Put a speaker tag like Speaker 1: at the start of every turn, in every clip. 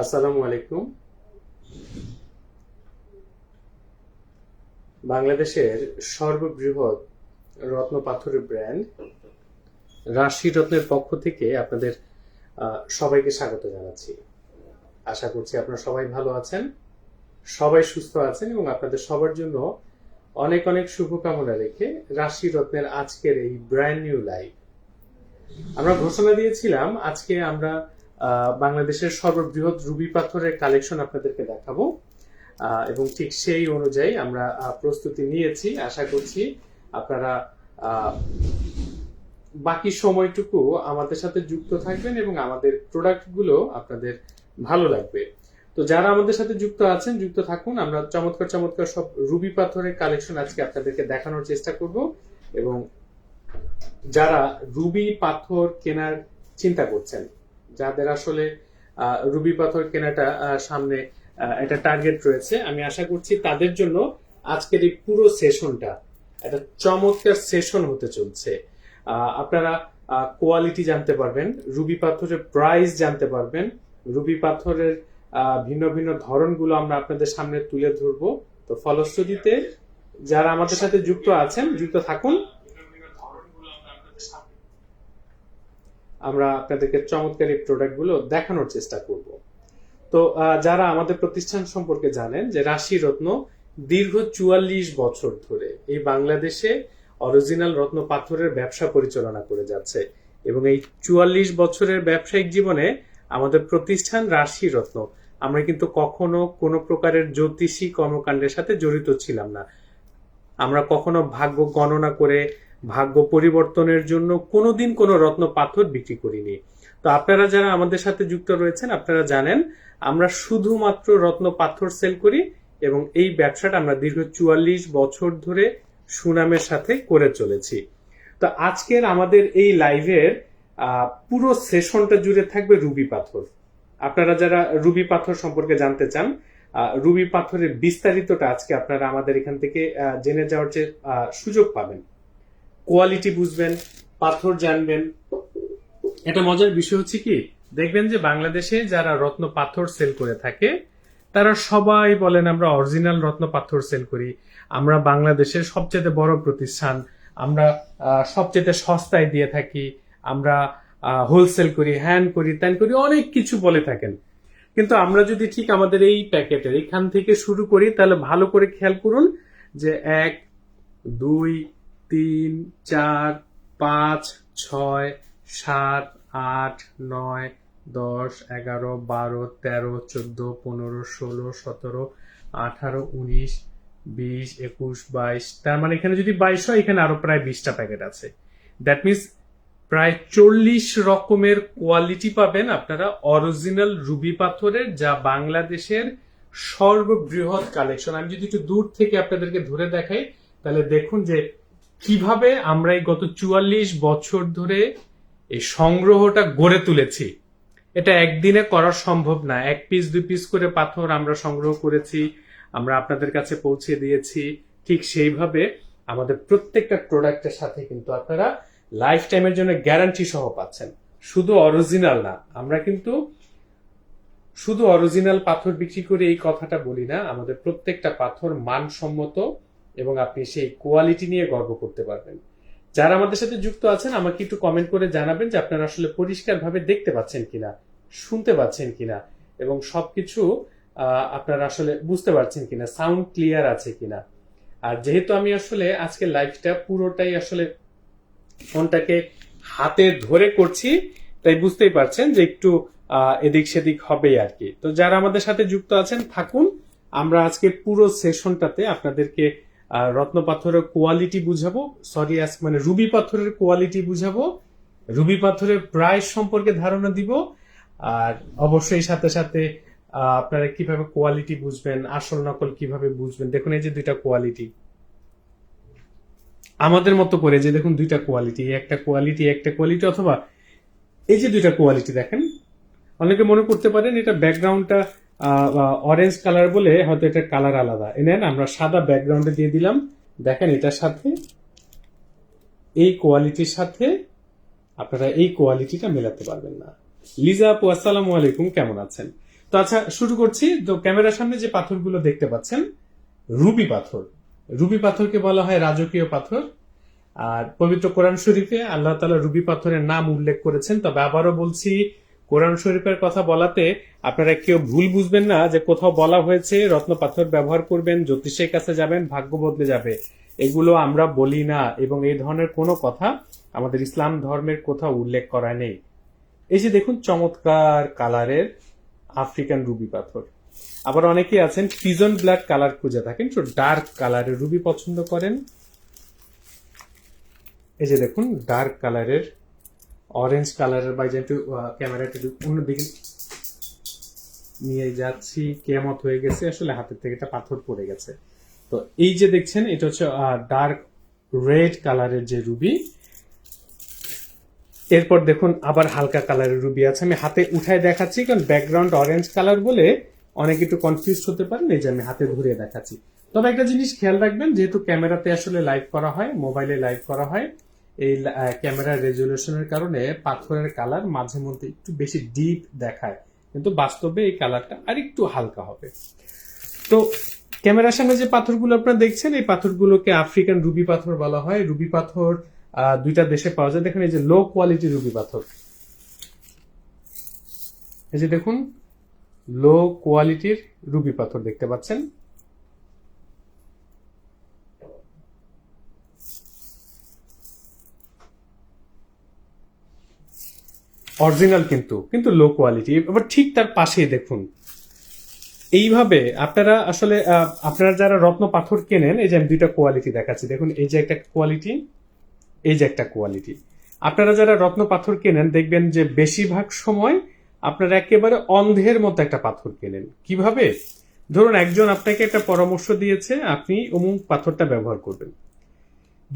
Speaker 1: আসসালামু আলাইকুম বাংলাদেশের সর্ববৃহৎ রত্ন পাথরের ব্র্যান্ড রাশি রত্নের পক্ষ থেকে আপনাদের সবাইকে স্বাগত জানাচ্ছি আশা করছি আপনারা সবাই ভালো আছেন সবাই সুস্থ আছেন এবং আপনাদের সবার জন্য অনেক অনেক শুভকামনা রেখে রাশি রত্নের আজকের এই ব্র্যান্ড নিউ লাইফ আমরা ঘোষণা দিয়েছিলাম আজকে আমরা বাংলাদেশের সর্ববৃহৎ রুবি পাথরের কালেকশন আপনাদেরকে দেখাবো এবং ঠিক সেই অনুযায়ী আমরা প্রস্তুতি নিয়েছি আশা করছি আপনারা বাকি সময়টুকু আমাদের সাথে যুক্ত থাকবেন এবং আমাদের প্রোডাক্টগুলো আপনাদের ভালো লাগবে তো যারা আমাদের সাথে যুক্ত আছেন যুক্ত থাকুন আমরা চমৎকার চমৎকার সব রুবি পাথরের কালেকশন আজকে আপনাদেরকে দেখানোর চেষ্টা করব এবং যারা রুবি পাথর কেনার চিন্তা করছেন যাদের আসলে রুবি পাথর কেনাটা সামনে একটা টার্গেট রয়েছে আমি আশা করছি তাদের জন্য আজকের এই পুরো সেশনটা একটা চমৎকার সেশন হতে চলছে আপনারা কোয়ালিটি জানতে পারবেন রুবি পাথরের প্রাইস জানতে পারবেন রুবি পাথরের ভিন্ন ভিন্ন ধরনগুলো আমরা আপনাদের সামনে তুলে ধরবো তো ফলশ্রুতিতে যারা আমাদের সাথে যুক্ত আছেন যুক্ত থাকুন আমরা আপনাদেরকে চমৎকার এই প্রোডাক্টগুলো দেখানোর চেষ্টা করব তো যারা আমাদের প্রতিষ্ঠান সম্পর্কে জানেন যে রাশি রত্ন দীর্ঘ চুয়াল্লিশ বছর ধরে এই বাংলাদেশে অরিজিনাল রত্ন পাথরের ব্যবসা পরিচালনা করে যাচ্ছে এবং এই চুয়াল্লিশ বছরের ব্যবসায়িক জীবনে আমাদের প্রতিষ্ঠান রাশি রত্ন আমরা কিন্তু কখনো কোনো প্রকারের জ্যোতিষী কর্মকাণ্ডের সাথে জড়িত ছিলাম না আমরা কখনো ভাগ্য গণনা করে ভাগ্য পরিবর্তনের জন্য কোনোদিন কোনো রত্ন পাথর বিক্রি করিনি তো আপনারা যারা আমাদের সাথে যুক্ত রয়েছেন আপনারা জানেন আমরা শুধুমাত্র রত্ন পাথর সেল করি এবং এই ব্যবসাটা আমরা দীর্ঘ চুয়াল্লিশ বছর ধরে সুনামের সাথে করে চলেছি তো আজকের আমাদের এই লাইভের পুরো সেশনটা জুড়ে থাকবে রুবি পাথর আপনারা যারা রুবি পাথর সম্পর্কে জানতে চান রুবি পাথরের বিস্তারিতটা আজকে আপনারা আমাদের এখান থেকে জেনে যাওয়ার যে সুযোগ পাবেন কোয়ালিটি বুঝবেন পাথর জানবেন এটা মজার বিষয় হচ্ছে কি দেখবেন যে বাংলাদেশে যারা রত্ন পাথর সেল করে থাকে তারা সবাই বলেন আমরা অরিজিনাল রত্ন পাথর সেল করি আমরা বাংলাদেশের সবচেয়ে বড় প্রতিষ্ঠান আমরা সবচেয়ে সস্তায় দিয়ে থাকি আমরা হোলসেল করি হ্যান্ড করি ত্যান করি অনেক কিছু বলে থাকেন কিন্তু আমরা যদি ঠিক আমাদের এই প্যাকেটের এখান থেকে শুরু করি তাহলে ভালো করে খেয়াল করুন যে এক দুই তিন চার পাঁচ ছয় সাত আট নয় দশ এগারো বারো তেরো চোদ্দো পনেরো ষোলো সতেরো আঠারো উনিশ বিশ একুশ বাইশ তার মানে এখানে যদি বাইশ হয় এখানে আরো প্রায় বিশটা প্যাকেট আছে দ্যাট মিনস প্রায় চল্লিশ রকমের কোয়ালিটি পাবেন আপনারা অরিজিনাল রুবি পাথরের যা বাংলাদেশের সর্ববৃহৎ কালেকশন আমি যদি একটু দূর থেকে আপনাদেরকে ধরে দেখাই তাহলে দেখুন যে কিভাবে আমরা এই গত চুয়াল্লিশ বছর ধরে এই সংগ্রহটা গড়ে তুলেছি এটা একদিনে করা সম্ভব না এক পিস দুই পিস করে পাথর আমরা সংগ্রহ করেছি আমরা আপনাদের কাছে পৌঁছে দিয়েছি ঠিক সেইভাবে আমাদের প্রত্যেকটা প্রোডাক্টের সাথে কিন্তু আপনারা লাইফ টাইমের জন্য গ্যারান্টি সহ পাচ্ছেন শুধু অরিজিনাল না আমরা কিন্তু শুধু অরিজিনাল পাথর বিক্রি করে এই কথাটা বলি না আমাদের প্রত্যেকটা পাথর মানসম্মত এবং আপনি সেই কোয়ালিটি নিয়ে গর্ব করতে পারবেন যারা আমাদের সাথে যুক্ত আছেন আমাকে একটু কমেন্ট করে জানাবেন যে আপনারা আসলে পরিষ্কারভাবে দেখতে পাচ্ছেন কিনা শুনতে পাচ্ছেন কিনা এবং সবকিছু আপনারা আসলে বুঝতে পারছেন কিনা সাউন্ড ক্লিয়ার আছে কিনা আর যেহেতু আমি আসলে আজকে লাইভটা পুরোটাই আসলে ফোনটাকে হাতে ধরে করছি তাই বুঝতেই পারছেন যে একটু এদিক সেদিক হবে আর কি তো যারা আমাদের সাথে যুক্ত আছেন থাকুন আমরা আজকে পুরো সেশনটাতে আপনাদেরকে আর রত্ন পাথরের কোয়ালিটি বুঝাবো সরি আস মানে রুবি পাথরের কোয়ালিটি বুঝাবো রুবি পাথরের প্রাইস সম্পর্কে ধারণা দিব আর অবশ্যই সাথে সাথে আপনারা কিভাবে কোয়ালিটি বুঝবেন আসল নকল কিভাবে বুঝবেন দেখুন এই যে দুইটা কোয়ালিটি আমাদের মতো করে যে দেখুন দুইটা কোয়ালিটি একটা কোয়ালিটি একটা কোয়ালিটি অথবা এই যে দুইটা কোয়ালিটি দেখেন অনেকে মনে করতে পারেন এটা ব্যাকগ্রাউন্ডটা অরেঞ্জ কালার বলে হয়তো এটা কালার আলাদা এনে আমরা সাদা ব্যাকগ্রাউন্ডে দিয়ে দিলাম দেখেন এটার সাথে এই কোয়ালিটির সাথে আপনারা এই কোয়ালিটিটা মেলাতে পারবেন না লিজা আপু আসসালামু আলাইকুম কেমন আছেন তো আচ্ছা শুরু করছি তো ক্যামেরার সামনে যে পাথরগুলো দেখতে পাচ্ছেন রুবি পাথর রুবি পাথরকে বলা হয় রাজকীয় পাথর আর পবিত্র কোরআন শরীফে আল্লাহ তালা রুবি পাথরের নাম উল্লেখ করেছেন তবে আবারও বলছি কোরআন শরীফের কথা বলাতে আপনারা কেউ ভুল বুঝবেন না যে কোথাও বলা হয়েছে রত্ন পাথর ব্যবহার করবেন জ্যোতিষের কাছে যাবেন ভাগ্য বদলে যাবে এগুলো আমরা বলি না এবং এই ধরনের কোনো কথা আমাদের ইসলাম ধর্মের কোথাও উল্লেখ করা নেই এই যে দেখুন চমৎকার কালারের আফ্রিকান রুবি পাথর আবার অনেকেই আছেন ফিজন ব্ল্যাক কালার খুঁজে থাকেন তো ডার্ক কালারের রুবি পছন্দ করেন এই যে দেখুন ডার্ক কালারের অরেঞ্জ কালারের ক্যামেরাটা ক্যামেরাটি অন্যদিকে নিয়ে যাচ্ছি কেমত হয়ে গেছে আসলে হাতের থেকে এটা পাথর পড়ে গেছে তো এই যে দেখছেন এটা হচ্ছে ডার্ক রেড কালারের যে রুবি এরপর দেখুন আবার হালকা কালারের রুবি আছে আমি হাতে উঠায় দেখাচ্ছি কারণ ব্যাকগ্রাউন্ড অরেঞ্জ কালার বলে অনেক একটু কনফিউজ হতে পারে এই যে আমি হাতে ধরে দেখাচ্ছি তবে একটা জিনিস খেয়াল রাখবেন যেহেতু ক্যামেরাতে আসলে লাইভ করা হয় মোবাইলে লাইভ করা হয় এই ক্যামেরার রেজুলেশনের কারণে পাথরের কালার মাঝে মধ্যে একটু বেশি ডিপ দেখায় কিন্তু বাস্তবে এই কালারটা আর একটু হালকা হবে তো ক্যামেরার সামনে যে পাথরগুলো আপনারা দেখছেন এই পাথরগুলোকে আফ্রিকান রুবি পাথর বলা হয় রুবি পাথর দুইটা দেশে পাওয়া যায় দেখেন এই যে লো কোয়ালিটি রুবি পাথর এই যে দেখুন লো কোয়ালিটির রুবি পাথর দেখতে পাচ্ছেন অরিজিনাল কিন্তু কিন্তু লো কোয়ালিটি এবার ঠিক তার পাশেই দেখুন এইভাবে আপনারা আসলে আপনারা যারা রত্ন পাথর কেনেন এই যে আমি দুইটা কোয়ালিটি দেখাচ্ছি দেখুন এই যে একটা কোয়ালিটি এই যে একটা কোয়ালিটি আপনারা যারা রত্ন পাথর কেনেন দেখবেন যে বেশিরভাগ সময় আপনারা একেবারে অন্ধের মতো একটা পাথর কেনেন কিভাবে ধরুন একজন আপনাকে একটা পরামর্শ দিয়েছে আপনি অমুক পাথরটা ব্যবহার করবেন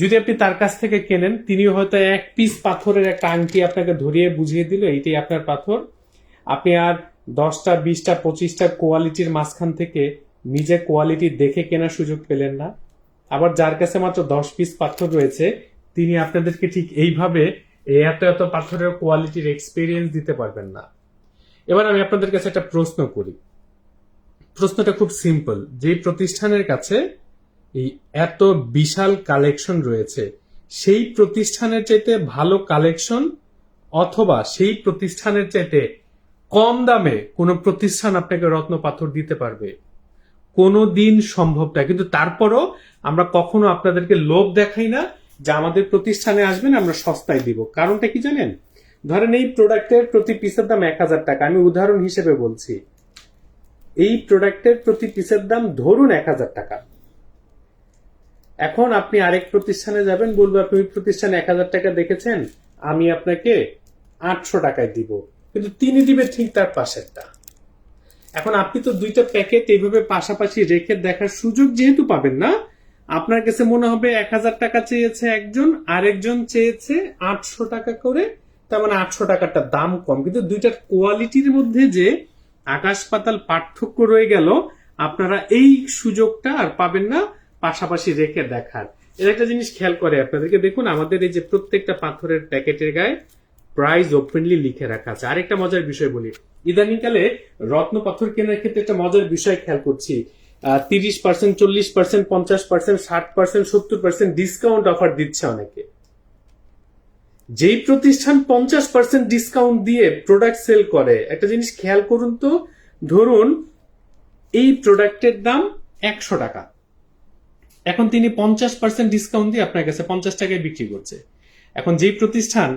Speaker 1: যদি আপনি তার কাছ থেকে কেনেন তিনি হয়তো এক পিস পাথরের একটা আংটি আপনাকে ধরিয়ে বুঝিয়ে দিল এইটাই আপনার পাথর আপনি আর দশটা বিশটা পঁচিশটা কোয়ালিটির মাঝখান থেকে নিজে কোয়ালিটি দেখে কেনার সুযোগ পেলেন না আবার যার কাছে মাত্র দশ পিস পাথর রয়েছে তিনি আপনাদেরকে ঠিক এইভাবে এই এত এত পাথরের কোয়ালিটির এক্সপিরিয়েন্স দিতে পারবেন না এবার আমি আপনাদের কাছে একটা প্রশ্ন করি প্রশ্নটা খুব সিম্পল যে প্রতিষ্ঠানের কাছে এই এত বিশাল কালেকশন রয়েছে সেই প্রতিষ্ঠানের চাইতে ভালো কালেকশন অথবা সেই প্রতিষ্ঠানের চাইতে কম দামে কোনো প্রতিষ্ঠান আপনাকে রত্ন পাথর দিতে পারবে কোনো দিন সম্ভব না কিন্তু তারপরও আমরা কখনো আপনাদেরকে লোভ দেখাই না যে আমাদের প্রতিষ্ঠানে আসবেন আমরা সস্তায় দিব কারণটা কি জানেন ধরেন এই প্রোডাক্টের প্রতি পিসের দাম এক হাজার টাকা আমি উদাহরণ হিসেবে বলছি এই প্রোডাক্টের প্রতি পিসের দাম ধরুন এক হাজার টাকা এখন আপনি আরেক প্রতিষ্ঠানে যাবেন বলবো আপনি ওই প্রতিষ্ঠানে এক হাজার টাকা দেখেছেন আমি আপনাকে আটশো টাকায় দিব কিন্তু তিনি দিবে ঠিক তার পাশেরটা এখন আপনি তো দুইটা প্যাকেট এইভাবে পাশাপাশি রেখে দেখার সুযোগ যেহেতু পাবেন না আপনার কাছে মনে হবে এক হাজার টাকা চেয়েছে একজন আরেকজন চেয়েছে আটশো টাকা করে তার মানে আটশো টাকাটা দাম কম কিন্তু দুইটার কোয়ালিটির মধ্যে যে আকাশ পাতাল পার্থক্য রয়ে গেল আপনারা এই সুযোগটা আর পাবেন না পাশাপাশি রেখে দেখার এর একটা জিনিস খেয়াল করে আপনাদেরকে দেখুন আমাদের এই যে প্রত্যেকটা পাথরের প্যাকেটের গায়ে প্রাইস ওপেনলি লিখে রাখা আছে আরেকটা মজার বিষয় বলি ইদানিংকালে রত্ন পাথর কেনার ক্ষেত্রে একটা মজার বিষয় খেয়াল করছি তিরিশ পার্সেন্ট চল্লিশ পার্সেন্ট পঞ্চাশ পার্সেন্ট ষাট পার্সেন্ট সত্তর পার্সেন্ট ডিসকাউন্ট অফার দিচ্ছে অনেকে যেই প্রতিষ্ঠান পঞ্চাশ পার্সেন্ট ডিসকাউন্ট দিয়ে প্রোডাক্ট সেল করে একটা জিনিস খেয়াল করুন তো ধরুন এই প্রোডাক্টের দাম একশো টাকা এখন তিনি পঞ্চাশ পার্সেন্ট ডিসকাউন্ট দিয়ে আপনার কাছে পঞ্চাশ টাকায় বিক্রি করছে এখন যেই প্রতিষ্ঠান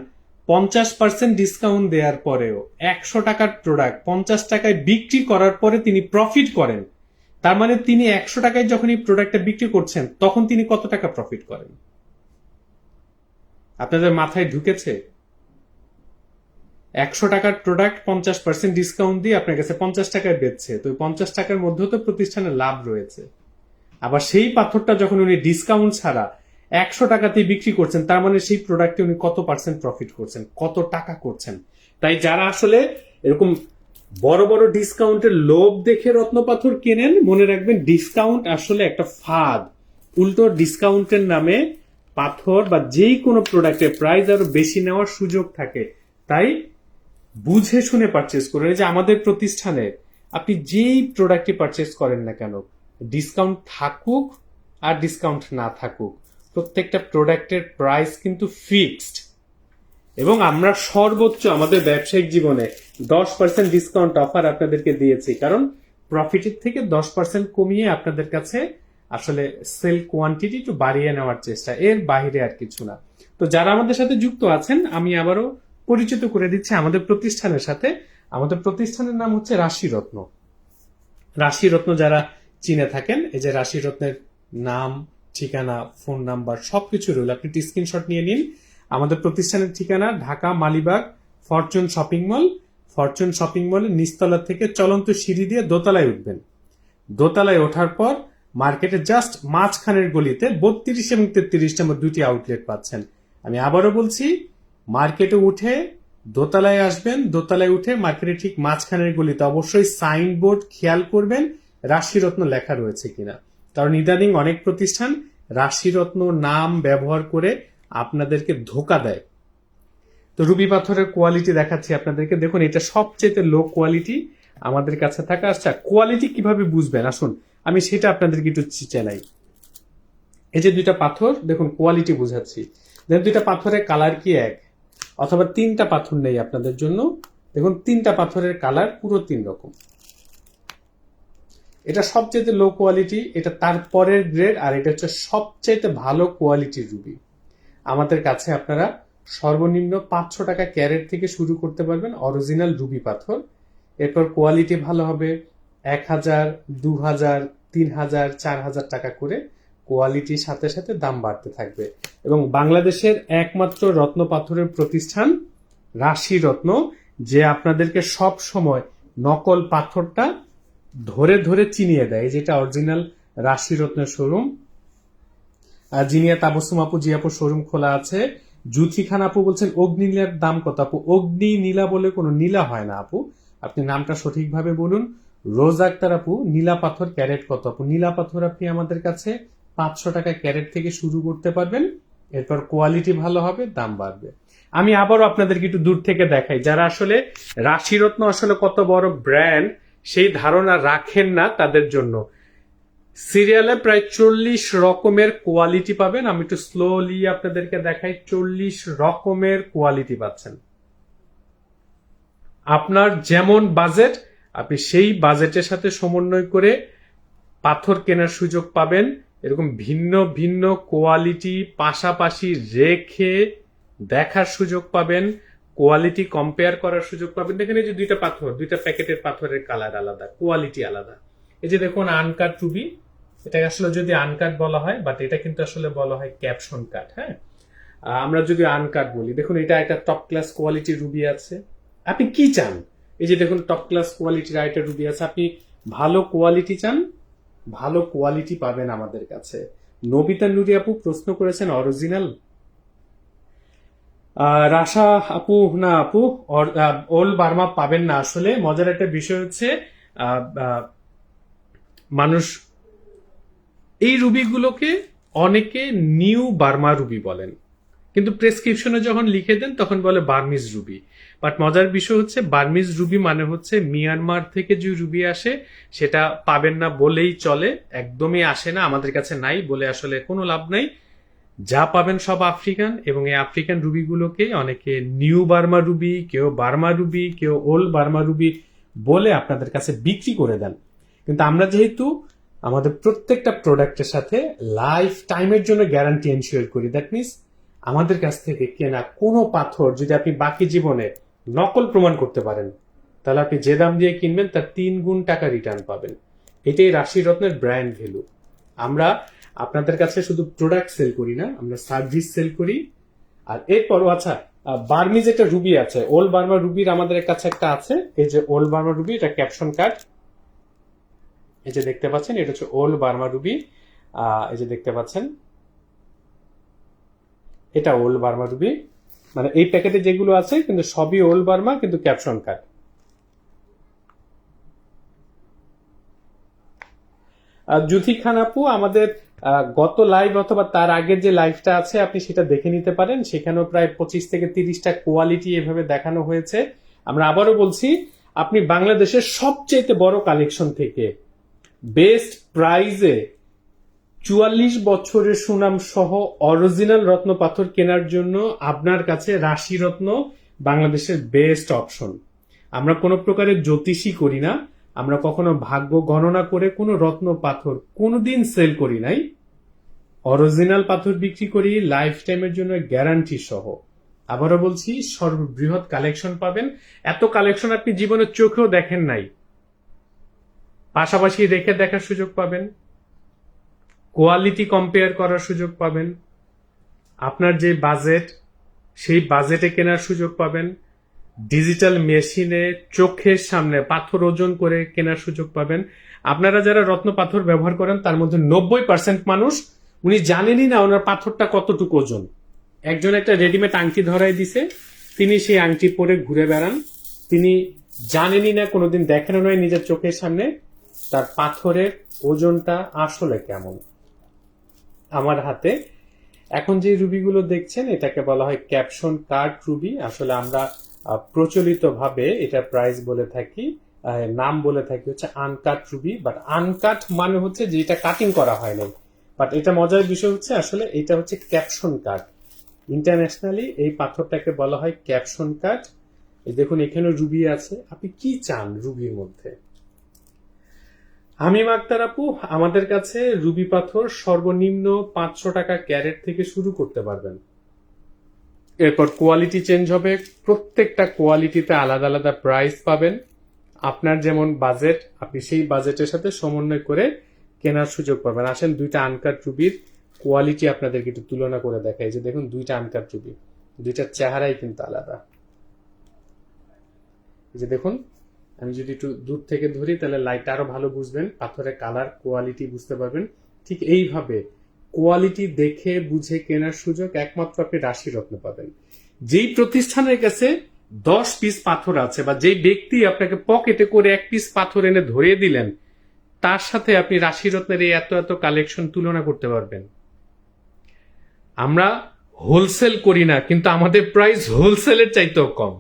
Speaker 1: পঞ্চাশ পার্সেন্ট ডিসকাউন্ট দেওয়ার পরেও একশো টাকার প্রোডাক্ট পঞ্চাশ টাকায় বিক্রি করার পরে তিনি প্রফিট করেন তার মানে তিনি একশো টাকায় যখন এই প্রোডাক্টটা বিক্রি করছেন তখন তিনি কত টাকা প্রফিট করেন আপনাদের মাথায় ঢুকেছে একশো টাকার প্রোডাক্ট পঞ্চাশ পার্সেন্ট ডিসকাউন্ট দিয়ে আপনার কাছে পঞ্চাশ টাকায় বেচছে তো পঞ্চাশ টাকার মধ্যেও তো প্রতিষ্ঠানের লাভ রয়েছে আবার সেই পাথরটা যখন উনি ডিসকাউন্ট ছাড়া একশো টাকাতে বিক্রি করছেন তার মানে সেই প্রোডাক্টে উনি কত পার্সেন্ট প্রফিট করছেন কত টাকা করছেন তাই যারা আসলে এরকম বড় বড় ডিসকাউন্টের লোভ দেখে রত্ন পাথর কেনেন মনে রাখবেন ডিসকাউন্ট আসলে একটা ফাদ উল্টো ডিসকাউন্টের নামে পাথর বা যেই কোনো প্রোডাক্টের প্রাইস আরো বেশি নেওয়ার সুযোগ থাকে তাই বুঝে শুনে পারচেস করেন যে আমাদের প্রতিষ্ঠানে আপনি যেই প্রোডাক্টটি পারচেস করেন না কেন ডিসকাউন্ট থাকুক আর ডিসকাউন্ট না থাকুক প্রত্যেকটা প্রোডাক্টের প্রাইস কিন্তু ফিক্সড এবং আমরা সর্বোচ্চ আমাদের ব্যবসায়িক জীবনে দশ পার্সেন্ট ডিসকাউন্ট অফার আপনাদেরকে দিয়েছি কারণ প্রফিটের থেকে দশ পার্সেন্ট কমিয়ে আপনাদের কাছে আসলে সেল কোয়ান্টিটি একটু বাড়িয়ে নেওয়ার চেষ্টা এর বাইরে আর কিছু না তো যারা আমাদের সাথে যুক্ত আছেন আমি আবারও পরিচিত করে দিচ্ছি আমাদের প্রতিষ্ঠানের সাথে আমাদের প্রতিষ্ঠানের নাম হচ্ছে রাশিরত্ন রত্ন যারা চিনে থাকেন এই যে রাশি রত্নের নাম ঠিকানা ফোন নাম্বার সবকিছু রইল আপনি একটি স্ক্রিনশট নিয়ে নিন আমাদের প্রতিষ্ঠানের ঠিকানা Dhaka Malibagh Fortune shopping mall Fortune shopping মলের নিচতলা থেকে চলন্ত সিঁড়ি দিয়ে দোতলায় উঠবেন দোতলায় ওঠার পর মার্কেটে জাস্ট মাঝখানের গলিতে বত্রিশ এবং তেত্রিশ নম্বর দুটি আউটলেট পাচ্ছেন আমি আবারও বলছি মার্কেটে উঠে দোতলায় আসবেন দোতলায় উঠে মার্কেটে ঠিক মাঝখানের গলিতে অবশ্যই সাইনবোর্ড খেয়াল করবেন রাশিরত্ন লেখা রয়েছে কিনা কারণ ইদানিং অনেক প্রতিষ্ঠান রাশিরত্ন নাম ব্যবহার করে আপনাদেরকে ধোকা দেয় তো রুবি পাথরের কোয়ালিটি দেখাচ্ছি আপনাদেরকে দেখুন এটা সবচেয়ে লো কোয়ালিটি আমাদের কাছে থাকা আচ্ছা কোয়ালিটি কিভাবে বুঝবেন আসুন আমি সেটা আপনাদেরকে একটু চেনাই এই যে দুইটা পাথর দেখুন কোয়ালিটি বুঝাচ্ছি দেখুন দুইটা পাথরের কালার কি এক অথবা তিনটা পাথর নেই আপনাদের জন্য দেখুন তিনটা পাথরের কালার পুরো তিন রকম এটা সবচেয়ে লো কোয়ালিটি এটা তারপরের গ্রেড আর এটা হচ্ছে সবচেয়ে ভালো কোয়ালিটির রুবি আমাদের কাছে আপনারা সর্বনিম্ন পাঁচশো টাকা ক্যারেট থেকে শুরু করতে পারবেন অরিজিনাল রুবি পাথর এরপর কোয়ালিটি ভালো হবে এক হাজার দু হাজার তিন হাজার চার হাজার টাকা করে কোয়ালিটির সাথে সাথে দাম বাড়তে থাকবে এবং বাংলাদেশের একমাত্র রত্ন পাথরের প্রতিষ্ঠান রাশি রত্ন যে আপনাদেরকে সব সময় নকল পাথরটা ধরে ধরে চিনিয়ে দেয় যেটা অরিজিনাল রাশিরত্নের শোরুম আর জিনিয়া তাবসুম আপু জিয়াপু শোরুম খোলা আছে জুথি খান আপু বলছেন অগ্নি নীলার দাম কত আপু অগ্নি নীলা বলে কোনো নীলা হয় না আপু আপনি নামটা সঠিকভাবে বলুন রোজ আক্তার আপু নীলা পাথর ক্যারেট কত আপু নীলা পাথর আপনি আমাদের কাছে পাঁচশো টাকা ক্যারেট থেকে শুরু করতে পারবেন এরপর কোয়ালিটি ভালো হবে দাম বাড়বে আমি আবারও আপনাদেরকে একটু দূর থেকে দেখাই যারা আসলে রাশিরত্ন আসলে কত বড় ব্র্যান্ড সেই ধারণা রাখেন না তাদের জন্য সিরিয়ালে প্রায় চল্লিশ রকমের কোয়ালিটি পাবেন আমি একটু স্লোলি আপনাদেরকে দেখাই চল্লিশ রকমের কোয়ালিটি পাচ্ছেন আপনার যেমন বাজেট আপনি সেই বাজেটের সাথে সমন্বয় করে পাথর কেনার সুযোগ পাবেন এরকম ভিন্ন ভিন্ন কোয়ালিটি পাশাপাশি রেখে দেখার সুযোগ পাবেন কোয়ালিটি কম্পেয়ার করার সুযোগ পাবেন দেখেন এই যে দুইটা পাথর দুইটা প্যাকেটের পাথরের কালার আলাদা কোয়ালিটি আলাদা এই যে দেখুন আনকাট রুবি এটা আসলে যদি আনকাট বলা হয় বাট এটা কিন্তু আসলে বলা হয় ক্যাপশন কাট হ্যাঁ আমরা যদি আনকাট বলি দেখুন এটা একটা টপ ক্লাস কোয়ালিটির রুবি আছে আপনি কি চান এই যে দেখুন টপ ক্লাস কোয়ালিটির আরেকটা রুবি আছে আপনি ভালো কোয়ালিটি চান ভালো কোয়ালিটি পাবেন আমাদের কাছে নবিতা নুরি আপু প্রশ্ন করেছেন অরিজিনাল রাশা আপু না আপু ওল বার্মা পাবেন না আসলে মজার একটা বিষয় হচ্ছে মানুষ এই রুবিগুলোকে অনেকে নিউ বার্মা রুবি বলেন কিন্তু প্রেসক্রিপশনে যখন লিখে দেন তখন বলে বার্মিজ রুবি বাট মজার বিষয় হচ্ছে বার্মিজ রুবি মানে হচ্ছে মিয়ানমার থেকে যে রুবি আসে সেটা পাবেন না বলেই চলে একদমই আসে না আমাদের কাছে নাই বলে আসলে কোনো লাভ নাই যা পাবেন সব আফ্রিকান এবং এই আফ্রিকান রুবিগুলোকে অনেকে নিউ বার্মা রুবি কেউ বার্মা রুবি কেউ ওল্ড বার্মা রুবি বলে আপনাদের কাছে বিক্রি করে দেন কিন্তু আমরা যেহেতু আমাদের প্রত্যেকটা প্রোডাক্টের সাথে লাইফ টাইমের জন্য গ্যারান্টি এনশিওর করি দ্যাট মিনস আমাদের কাছ থেকে কেনা কোনো পাথর যদি আপনি বাকি জীবনে নকল প্রমাণ করতে পারেন তাহলে আপনি যে দাম দিয়ে কিনবেন তার তিন গুণ টাকা রিটার্ন পাবেন এটাই রাশি রত্নের ব্র্যান্ড ভ্যালু আমরা আপনাদের কাছে শুধু প্রোডাক্ট সেল করি না আমরা সার্ভিস সেল করি আর এরপরও আচ্ছা বার্মি যেটা রুবি আছে ওল্ড বার্মা রুবির আমাদের কাছে একটা আছে এই যে ওল্ড বার্মা রুবি এটা ক্যাপশন কার্ড এই যে দেখতে পাচ্ছেন এটা হচ্ছে ওল্ড বার্মা রুবি এই যে দেখতে পাচ্ছেন এটা ওল্ড বার্মা রুবি মানে এই প্যাকেটে যেগুলো আছে কিন্তু সবই ওল্ড বার্মা কিন্তু ক্যাপশন কার্ড জুথি খান আপু আমাদের গত লাইভ অথবা তার আগের যে লাইভটা আছে আপনি সেটা দেখে নিতে পারেন সেখানেও প্রায় পঁচিশ থেকে তিরিশটা কোয়ালিটি এভাবে দেখানো হয়েছে আমরা আবারও বলছি আপনি বাংলাদেশের সবচেয়ে বড় কালেকশন থেকে বেস্ট প্রাইজে চুয়াল্লিশ বছরের সুনাম সহ অরিজিনাল রত্ন পাথর কেনার জন্য আপনার কাছে রাশি রত্ন বাংলাদেশের বেস্ট অপশন আমরা কোনো প্রকারের জ্যোতিষী করি না আমরা কখনো ভাগ্য গণনা করে কোনো রত্ন পাথর কোনোদিন সেল করি নাই অরিজিনাল পাথর বিক্রি করি লাইফ টাইমের জন্য গ্যারান্টি সহ আবারও বলছি সর্ববৃহৎ কালেকশন পাবেন এত কালেকশন আপনি জীবনের চোখেও দেখেন নাই পাশাপাশি রেখে দেখার সুযোগ পাবেন কোয়ালিটি কম্পেয়ার করার সুযোগ পাবেন আপনার যে বাজেট সেই বাজেটে কেনার সুযোগ পাবেন ডিজিটাল মেশিনে চোখের সামনে পাথর ওজন করে কেনার সুযোগ পাবেন আপনারা যারা রত্ন পাথর ব্যবহার করেন তার মধ্যে নব্বই পার্সেন্ট মানুষ উনি জানেনই না ওনার পাথরটা কতটুকু ওজন একজন একটা রেডিমেড আংটি ধরাই দিছে তিনি সেই আংটি পরে ঘুরে বেড়ান তিনি জানেনই না কোনোদিন দেখেনও নয় নিজের চোখের সামনে তার পাথরের ওজনটা আসলে কেমন আমার হাতে এখন যে রুবিগুলো দেখছেন এটাকে বলা হয় ক্যাপশন কার্ড রুবি আসলে আমরা প্রচলিতভাবে এটা প্রাইস বলে থাকি নাম বলে থাকি হচ্ছে আনকাট রুবি বাট আনকাট মানে হচ্ছে যে এটা কাটিং করা হয় নাই বাট এটা মজার বিষয় হচ্ছে আসলে এটা হচ্ছে ক্যাপশন কাট ইন্টারন্যাশনালি এই পাথরটাকে বলা হয় ক্যাপশন কাট দেখুন এখানে রুবি আছে আপনি কি চান রুবির মধ্যে আমি মাক্তার আপু আমাদের কাছে রুবি পাথর সর্বনিম্ন পাঁচশো টাকা ক্যারেট থেকে শুরু করতে পারবেন এরপর কোয়ালিটি চেঞ্জ হবে প্রত্যেকটা কোয়ালিটিতে আলাদা আলাদা প্রাইস পাবেন আপনার যেমন বাজেট আপনি সেই বাজেটের সাথে সমন্বয় করে কেনার সুযোগ পাবেন আসেন দুইটা আনকার ট্রুবির কোয়ালিটি আপনাদেরকে একটু তুলনা করে দেখাই যে দেখুন দুইটা আনকার টুপি দুইটার চেহারাই কিন্তু আলাদা যে দেখুন আমি যদি একটু দূর থেকে ধরি তাহলে লাইট আরো ভালো বুঝবেন পাথরের কালার কোয়ালিটি বুঝতে পারবেন ঠিক এইভাবে কোয়ালিটি দেখে বুঝে কেনার সুযোগ একমাত্র আপনি রাশিরত্ন পাবেন যেই প্রতিষ্ঠানের কাছে দশ পিস পাথর আছে বা যেই ব্যক্তি আপনাকে পকেটে করে এক পিস পাথর এনে ধরিয়ে দিলেন তার সাথে আপনি রাশিরত্নের এই এত এত কালেকশন তুলনা করতে পারবেন আমরা হোলসেল করি না কিন্তু আমাদের প্রাইস হোলসেলের চাইতেও কম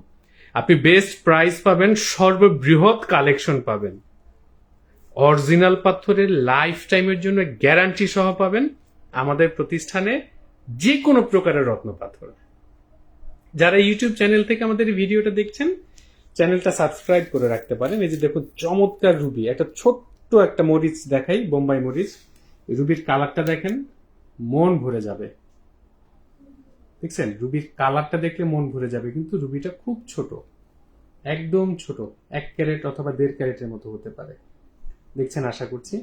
Speaker 1: আপনি বেস্ট প্রাইস পাবেন সর্ববৃহৎ কালেকশন পাবেন অরিজিনাল পাথরের লাইফ টাইমের জন্য গ্যারান্টি সহ পাবেন আমাদের প্রতিষ্ঠানে যে কোনো প্রকারের রত্ন পাথর যারা ইউটিউব চ্যানেল থেকে আমাদের ভিডিওটা দেখছেন চ্যানেলটা সাবস্ক্রাইব করে রাখতে পারেন এই যে দেখুন চমৎকার রুবি একটা ছোট্ট একটা মরিচ দেখাই বোম্বাই মরিচ রুবির কালারটা দেখেন মন ভরে যাবে দেখছেন রুবির কালারটা দেখলে মন ভরে যাবে কিন্তু রুবিটা খুব ছোট একদম ছোট এক ক্যারেট অথবা দেড় ক্যারেটের মতো হতে পারে দেখছেন আশা করছি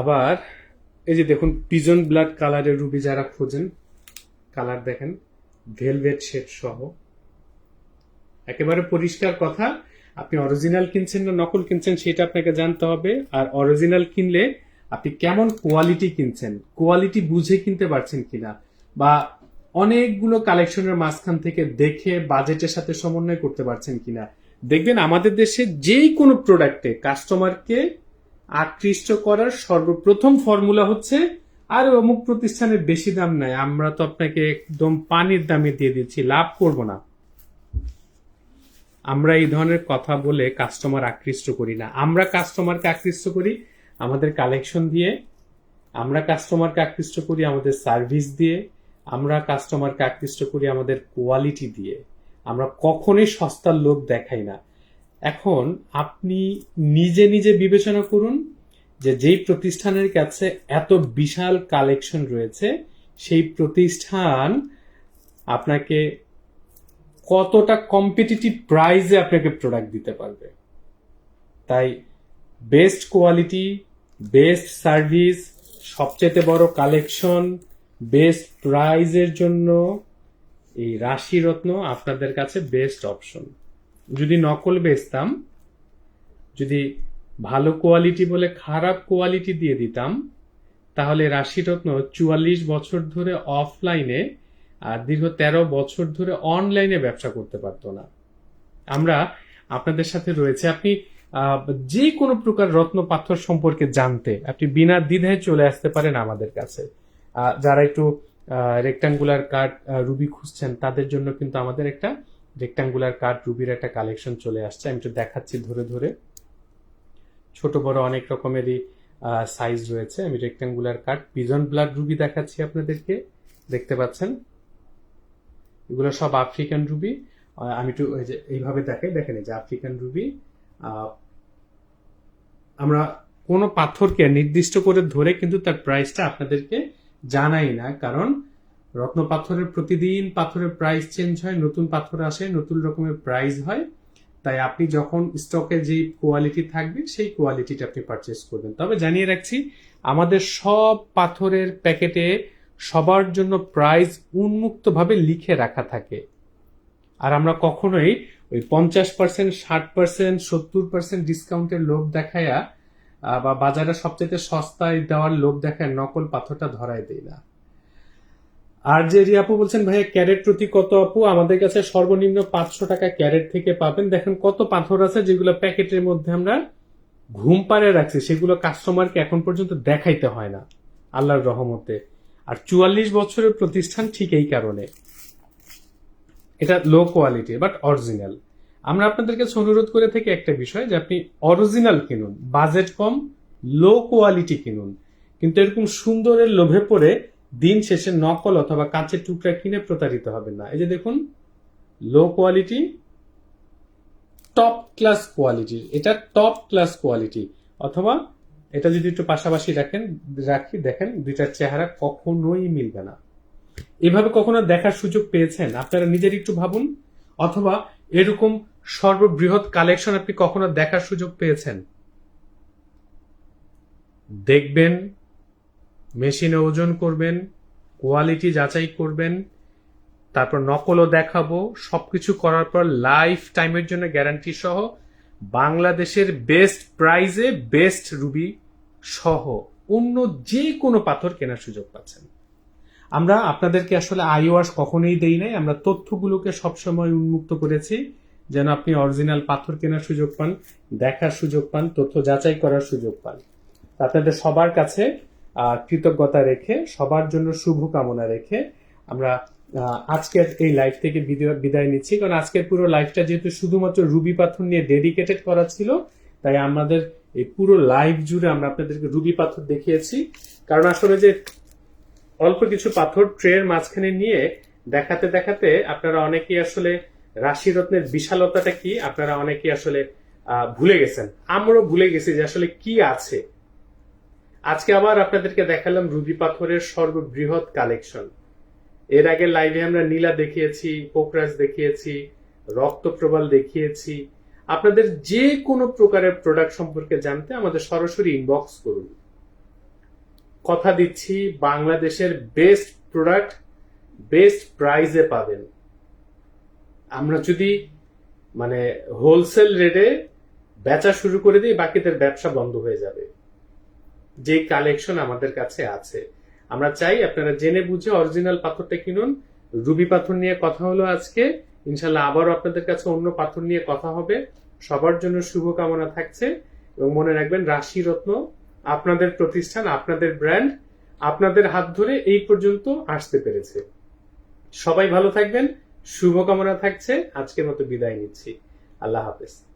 Speaker 1: আবার এই যে দেখুন পিজন ব্লাড কালারের রুবি যারা খোঁজেন কালার দেখেন ভেলভেট শেড সহ একেবারে পরিষ্কার কথা আপনি অরিজিনাল কিনছেন না নকল কিনছেন সেটা আপনাকে জানতে হবে আর অরিজিনাল কিনলে আপনি কেমন কোয়ালিটি কিনছেন কোয়ালিটি বুঝে কিনতে পারছেন কিনা বা অনেকগুলো কালেকশনের মাঝখান থেকে দেখে বাজেটের সাথে সমন্বয় করতে পারছেন কিনা দেখবেন আমাদের দেশে যেই কোনো প্রোডাক্টে কাস্টমারকে আকৃষ্ট করার সর্বপ্রথম ফর্মুলা হচ্ছে আর অমুক প্রতিষ্ঠানের বেশি দাম নাই আমরা তো আপনাকে একদম পানির দামে দিয়ে দিচ্ছি লাভ করব না আমরা এই ধরনের কথা বলে কাস্টমার আকৃষ্ট করি না আমরা কাস্টমারকে আকৃষ্ট করি আমাদের কালেকশন দিয়ে আমরা কাস্টমারকে আকৃষ্ট করি আমাদের সার্ভিস দিয়ে আমরা কাস্টমারকে আকৃষ্ট করি আমাদের কোয়ালিটি দিয়ে আমরা কখনোই সস্তার লোক দেখাই না এখন আপনি নিজে নিজে বিবেচনা করুন যে যেই প্রতিষ্ঠানের কাছে এত বিশাল কালেকশন রয়েছে সেই প্রতিষ্ঠান আপনাকে কতটা কম্পিটিটিভ প্রাইজে আপনাকে প্রোডাক্ট দিতে পারবে তাই বেস্ট কোয়ালিটি বেস্ট সার্ভিস সবচেয়ে বড় কালেকশন বেস্ট প্রাইজের জন্য এই রাশি রত্ন আপনাদের কাছে বেস্ট অপশন যদি নকল বেচতাম যদি ভালো কোয়ালিটি বলে খারাপ কোয়ালিটি দিয়ে দিতাম তাহলে রাশিরত্ন চুয়াল্লিশ বছর ধরে অফলাইনে আর দীর্ঘ তেরো বছর ধরে অনলাইনে ব্যবসা করতে পারতো না আমরা আপনাদের সাথে রয়েছে আপনি যে কোনো প্রকার রত্ন পাথর সম্পর্কে জানতে আপনি বিনা দ্বিধায় চলে আসতে পারেন আমাদের কাছে যারা একটু রেক্টাঙ্গুলার কার্ড রুবি খুঁজছেন তাদের জন্য কিন্তু আমাদের একটা রেক্টাঙ্গুলার কার্ড রুবির একটা কালেকশন চলে আসছে আমি একটু দেখাচ্ছি ধরে ধরে ছোট বড় অনেক রকমেরই সাইজ রয়েছে আমি rectangular card pigeon blood ruby দেখাচ্ছি আপনাদেরকে দেখতে পাচ্ছেন এগুলো সব আফ্রিকান রুবি আমি একটু ওই যে এইভাবে দেখাই দেখেন যে আফ্রিকান রুবি আমরা কোনো পাথরকে নির্দিষ্ট করে ধরে কিন্তু তার প্রাইসটা আপনাদেরকে জানাই না কারণ রত্ন পাথরের প্রতিদিন পাথরের প্রাইস চেঞ্জ হয় নতুন পাথর আসে নতুন রকমের প্রাইস হয় তাই আপনি যখন স্টকে যেই কোয়ালিটি থাকবে সেই কোয়ালিটিটা আপনি পারচেস করবেন তবে জানিয়ে রাখছি আমাদের সব পাথরের প্যাকেটে সবার জন্য প্রাইস উন্মুক্তভাবে লিখে রাখা থাকে আর আমরা কখনোই ওই পঞ্চাশ পার্সেন্ট ষাট পার্সেন্ট সত্তর পার্সেন্ট ডিসকাউন্টের লোভ দেখায়া বা বাজারে সবচেয়ে সস্তায় দেওয়ার লোভ দেখায় নকল পাথরটা ধরাই দেয় না আর যে রিয়াপু বলছেন ভাইয়া ক্যারেট প্রতি কত আপু আমাদের কাছে সর্বনিম্ন পাঁচশো টাকা ক্যারেট থেকে পাবেন দেখেন কত পাথর আছে যেগুলো প্যাকেটের মধ্যে আমরা ঘুম পাড়ে রাখছি সেগুলো কাস্টমারকে এখন পর্যন্ত দেখাইতে হয় না আল্লাহর রহমতে আর চুয়াল্লিশ বছরের প্রতিষ্ঠান ঠিক এই কারণে এটা লো কোয়ালিটি বাট অরিজিনাল আমরা আপনাদের কাছে অনুরোধ করে থাকি একটা বিষয় যে আপনি অরিজিনাল কিনুন বাজেট কম লো কোয়ালিটি কিনুন কিন্তু এরকম সুন্দরের লোভে পড়ে দিন শেষে নকল অথবা কাঁচের টুকরা কিনে প্রতারিত হবেন না এই যে দেখুন low quality top class quality এটা টপ ক্লাস কোয়ালিটি অথবা এটা যদি একটু পাশাপাশি রাখেন রাখি দেখেন দুইটার চেহারা কখনোই মিলবে না এভাবে কখনো দেখার সুযোগ পেয়েছেন আপনারা নিজের একটু ভাবুন অথবা এরকম সর্ববৃহৎ কালেকশন আপনি কখনো দেখার সুযোগ পেয়েছেন দেখবেন মেশিনে ওজন করবেন কোয়ালিটি যাচাই করবেন তারপর নকলও দেখাবো সব কিছু করার পর লাইফ টাইমের জন্য গ্যারান্টি সহ বাংলাদেশের বেস্ট প্রাইজে বেস্ট রুবি সহ অন্য যে কোনো পাথর কেনার সুযোগ পাচ্ছেন আমরা আপনাদেরকে আসলে আইওয়াস কখনোই দেই নাই আমরা তথ্যগুলোকে সবসময় উন্মুক্ত করেছি যেন আপনি অরিজিনাল পাথর কেনার সুযোগ পান দেখার সুযোগ পান তথ্য যাচাই করার সুযোগ পান আপনাদের সবার কাছে কৃতজ্ঞতা রেখে সবার জন্য শুভকামনা রেখে আমরা আজকের এই লাইভ থেকে বিদায় নিচ্ছি কারণ আজকের পুরো লাইভটা যেহেতু শুধুমাত্র রুবি পাথর নিয়ে ডেডিকেটেড করা ছিল তাই আমাদের এই পুরো লাইভ জুড়ে আমরা আপনাদেরকে রুবি পাথর দেখিয়েছি কারণ আসলে যে অল্প কিছু পাথর ট্রের মাঝখানে নিয়ে দেখাতে দেখাতে আপনারা অনেকেই আসলে রাশি রত্নের বিশালতাটা কি আপনারা অনেকে আসলে ভুলে গেছেন আমরাও ভুলে গেছি যে আসলে কি আছে আজকে আবার আপনাদেরকে দেখালাম রুবি পাথরের সর্ববৃহৎ কালেকশন এর আগে লাইভে আমরা নীলা দেখিয়েছি পোকরাজ দেখিয়েছি রক্তপ্রবাল দেখিয়েছি আপনাদের যে কোনো প্রকারের প্রোডাক্ট সম্পর্কে জানতে আমাদের সরাসরি ইনবক্স করুন কথা দিচ্ছি বাংলাদেশের বেস্ট প্রোডাক্ট বেস্ট প্রাইজে পাবেন আমরা যদি মানে হোলসেল রেটে বেচা শুরু করে দিই বাকিদের ব্যবসা বন্ধ হয়ে যাবে যে কালেকশন আমাদের কাছে আছে আমরা চাই আপনারা জেনে বুঝে অরিজিনাল পাথরটা কিনুন রুবি পাথর নিয়ে কথা হলো আজকে ইনশাল্লাহ আবারও আপনাদের কাছে অন্য পাথর নিয়ে কথা হবে সবার জন্য শুভকামনা থাকছে এবং মনে রাখবেন রাশি রত্ন আপনাদের প্রতিষ্ঠান আপনাদের ব্র্যান্ড আপনাদের হাত ধরে এই পর্যন্ত আসতে পেরেছে সবাই ভালো থাকবেন শুভকামনা থাকছে আজকের মতো বিদায় নিচ্ছি আল্লাহ হাফেজ